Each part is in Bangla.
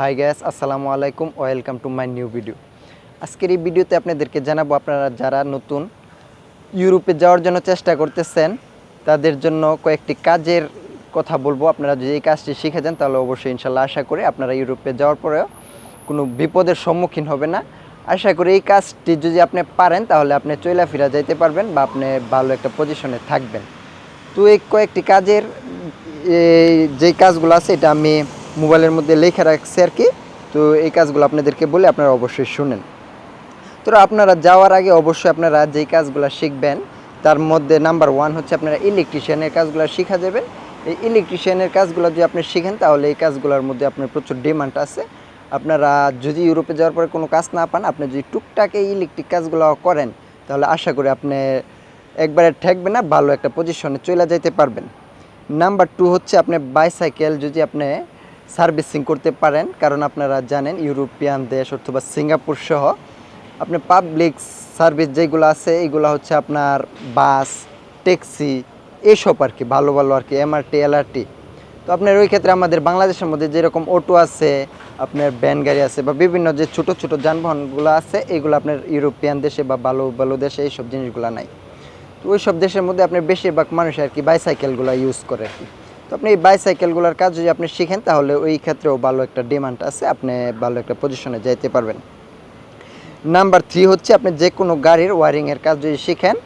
হাই গ্যাস আসসালামু আলাইকুম welcome to my new video আজকের এই ভিডিওতে আপনাদেরকে জানাব, আপনারা যারা নতুন ইউরোপে যাওয়ার জন্য চেষ্টা করতেছেন, তাদের জন্য কয়েকটি কাজের কথা বলব। আপনারা যদি এই কাজটি শিখে যান, তাহলে অবশ্যই ইনশাল্লাহ আশা করি আপনারা ইউরোপে যাওয়ার পরেও কোনো বিপদের সম্মুখীন হবে না। আশা করি এই কাজটি যদি আপনি পারেন, তাহলে আপনি চইলা ফিরা যাইতে পারবেন বা আপনি ভালো একটা পজিশনে থাকবেন। তো এই কয়েকটি কাজের যে কাজগুলো আছে, এটা আমি মোবাইলের মধ্যে লেখা রাখছে আর কি। তো এই কাজগুলো আপনাদেরকে বলে আপনারা অবশ্যই শুনেন। তো আপনারা যাওয়ার আগে অবশ্যই আপনারা যেই কাজগুলো শিখবেন, তার মধ্যে নাম্বার ওয়ান হচ্ছে আপনারা ইলেকট্রিশিয়ানের কাজগুলো শিখা যাবেন এই ইলেকট্রিশিয়ানের কাজগুলো যদি আপনি শিখেন, তাহলে এই কাজগুলোর মধ্যে আপনার প্রচুর ডিমান্ড আছে। আপনারা যদি ইউরোপে যাওয়ার পরে কোনো কাজ না পান, আপনি যদি টুকটাকে ইলেকট্রিক কাজগুলো করেন, তাহলে আশা করি আপনি একবারে ঠেকবেন না, ভালো একটা পজিশনে চলে যেতে পারবেন। নাম্বার টু হচ্ছে আপনি বাইসাইকেল যদি আপনি সার্ভিসিং করতে পারেন, কারণ আপনারা জানেন ইউরোপিয়ান দেশ অথবা সিঙ্গাপুর সহ আপনি পাবলিক সার্ভিস যেগুলো আছে, এগুলো হচ্ছে আপনার বাস, ট্যাক্সি এইসব আর কি ভালো ভালো আর কি এমআরটি এলআরটি তো আপনার ওই ক্ষেত্রে আমাদের বাংলাদেশের মধ্যে যেরকম অটো আছে, আপনার ভ্যান গাড়ি আছে বা বিভিন্ন যে ছোট ছোট যানবাহনগুলো আছে, এগুলো আপনার ইউরোপিয়ান দেশে বা ভালো ভালো দেশে এইসব জিনিসগুলো নাই। তো ওই সব দেশের মধ্যে আপনার বেশিরভাগ মানুষ আর কি বাইসাইকেলগুলো ইউজ করে আর কি তো আপনি এই বাইসাইকেলগুলোর কাজ যদি আপনি শিখেন, তাহলে ওই ক্ষেত্রেও ভালো একটা ডিমান্ড আছে, আপনি ভালো একটা পজিশনে যাইতে পারবেন। নাম্বার থ্রি হচ্ছে আপনি যে কোনো গাড়ির ওয়ারিংয়ের কাজ যদি শিখেন,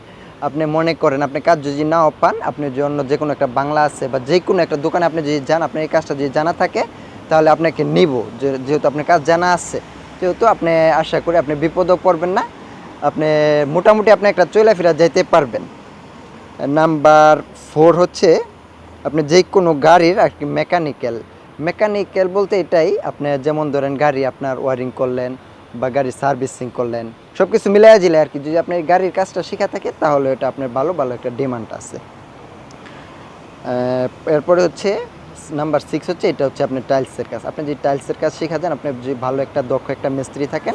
আপনি মনে করেন আপনি কাজ যদি নাও পান, আপনি অন্য যে কোনো একটা বাংলা আছে বা যে কোনো একটা দোকানে আপনি যদি যান আপনার এই কাজটা যদি জানা থাকে, তাহলে আপনাকে নিব। যেহেতু আপনার কাজ জানা আছে, যেহেতু আপনি আশা করি আপনি বিপদও পড়বেন না, আপনি মোটামুটি আপনি একটা চলাফেরা যাইতে পারবেন। নাম্বার ফোর হচ্ছে আপনি যে কোনো গাড়ির আর কি মেকানিক্যাল মেকানিক্যাল বলতে এটাই, আপনি যেমন ধরেন গাড়ি আপনার ওয়ারিং করলেন বা গাড়ি সার্ভিসিং করলেন সব কিছু মিলাই দিলে আর কি, যদি আপনি গাড়ির কাজটা শেখা থাকে তাহলে এটা আপনার ভালো ভালো একটা ডিমান্ড আছে। এরপরে হচ্ছে নাম্বার সিক্স হচ্ছে, এটা হচ্ছে আপনার টাইলসের কাজ। আপনি যদি টাইলসের কাজ শেখা যান, আপনি যদি ভালো একটা দক্ষ একটা মিস্ত্রি থাকেন,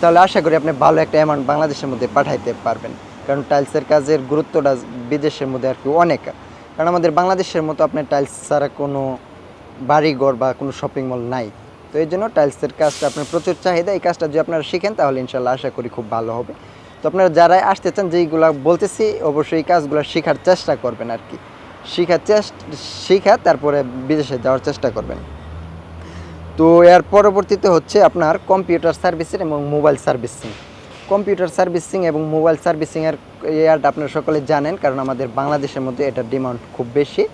তাহলে আশা করি আপনি ভালো একটা অ্যামাউন্ট বাংলাদেশের মধ্যে পাঠাইতে পারবেন। কারণ টাইলসের কাজের গুরুত্বটা বিদেশের মধ্যে আর কি অনেক। কারণ আমাদের বাংলাদেশের মতো আপনার টাইলস ছাড়া কোনো বাড়িঘর বা কোনো শপিং মল নাই। তো এই জন্য টাইলসের কাজটা আপনার প্রচুর চাহিদা। এই কাজটা যদি আপনারা শিখেন, তাহলে ইনশাল্লাহ আশা করি খুব ভালো হবে। তো আপনারা যারাই আসতে চান, যেইগুলো বলতেছি, অবশ্যই এই কাজগুলো শেখার চেষ্টা করবেন আর কি। শেখার চেষ্টা, শেখা, তারপরে বিদেশে যাওয়ার চেষ্টা করবেন। তো এর পরবর্তীতে হচ্ছে আপনার কম্পিউটার সার্ভিসিং এবং মোবাইল সার্ভিসিং কম্পিউটার সার্ভিসিং এবং মোবাইল সার্ভিসিংয়ের এয়ারটা আপনারা সকলে জানেন, কারণ আমাদের বাংলাদেশের মধ্যে এটার ডিমান্ড খুব বেশি,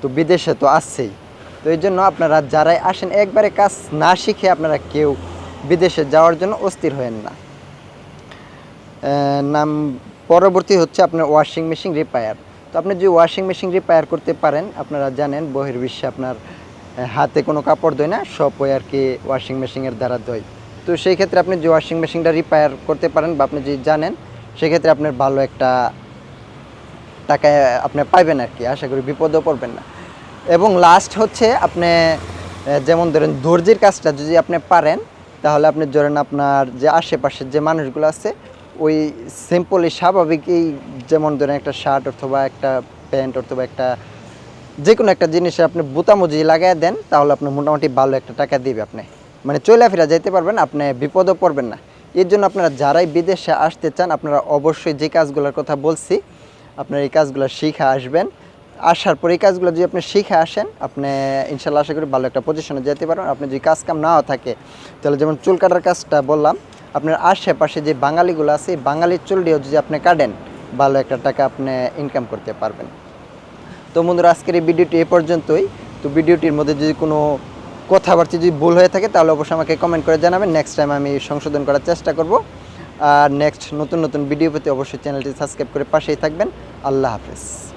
তো বিদেশে তো আসছেই তো এই জন্য আপনারা যারাই আসেন, একবারে কাজ না শিখে আপনারা কেউ বিদেশে যাওয়ার জন্য অস্থির হয়েন না। নাম পরবর্তী হচ্ছে আপনার ওয়াশিং মেশিন রিপেয়ার। তো আপনি যদি ওয়াশিং মেশিন রিপেয়ার করতে পারেন, আপনারা জানেন বহির্বিশ্বে আপনার হাতে কোনো কাপড় ধোয় না, সব ওই আর কি ওয়াশিং মেশিনের দ্বারা ধোয় তো সেই ক্ষেত্রে আপনি যে ওয়াশিং মেশিনটা রিপেয়ার করতে পারেন বা আপনি যদি জানেন সেক্ষেত্রে আপনার ভালো একটা টাকা আপনি পাইবেন আর কি। আশা করি বিপদও পড়বেন না। এবং লাস্ট হচ্ছে আপনি যেমন ধরেন দর্জির কাজটা যদি আপনি পারেন, তাহলে আপনি ধরেন আপনার যে আশেপাশের যে মানুষগুলো আছে, ওই সিম্পলি স্বাভাবিকই যেমন ধরেন একটা শার্ট অথবা একটা প্যান্ট অথবা একটা যে কোনো একটা জিনিসে আপনি বুতামো যদি লাগাই দেন, তাহলে আপনি মোটামুটি ভালো একটা টাকা দিবে আপনি। মানে চলাফেরা যাইতে পারবেন, আপনি বিপদও পড়বেন না। এর জন্য আপনারা যারাই বিদেশে আসতে চান, আপনারা অবশ্যই যে কাজগুলোর কথা বলছি, আপনার এই কাজগুলো শিখে আসবেন। আসার পর এই কাজগুলো যদি আপনি শিখে আসেন, আপনি ইনশাল্লাহ আশা করি ভালো একটা পজিশনে যেতে পারবেন। আপনি যদি কাজ কাম নাও থাকে, তাহলে যেমন চুল কাটার কাজটা বললাম, আপনার আশেপাশে যে বাঙালিগুলো আছে, এই বাঙালির চুল দিয়েও যদি আপনি কাটেন, ভালো একটা টাকা আপনি ইনকাম করতে পারবেন। তো বন্ধুরা, আজকের এই ভিডিওটি এ পর্যন্তই। তো ভিডিওটির মধ্যে যদি কোনো কথাবার্তা যদি ভুল হয়ে থাকে, তাহলে অবশ্যই আমাকে কমেন্ট করে জানাবেন। নেক্সট টাইম আমি সংশোধন করার চেষ্টা করব। আর নেক্সট নতুন নতুন ভিডিও পেতে অবশ্যই চ্যানেলটি সাবস্ক্রাইব করে পাশেই থাকবেন। আল্লাহ হাফেজ।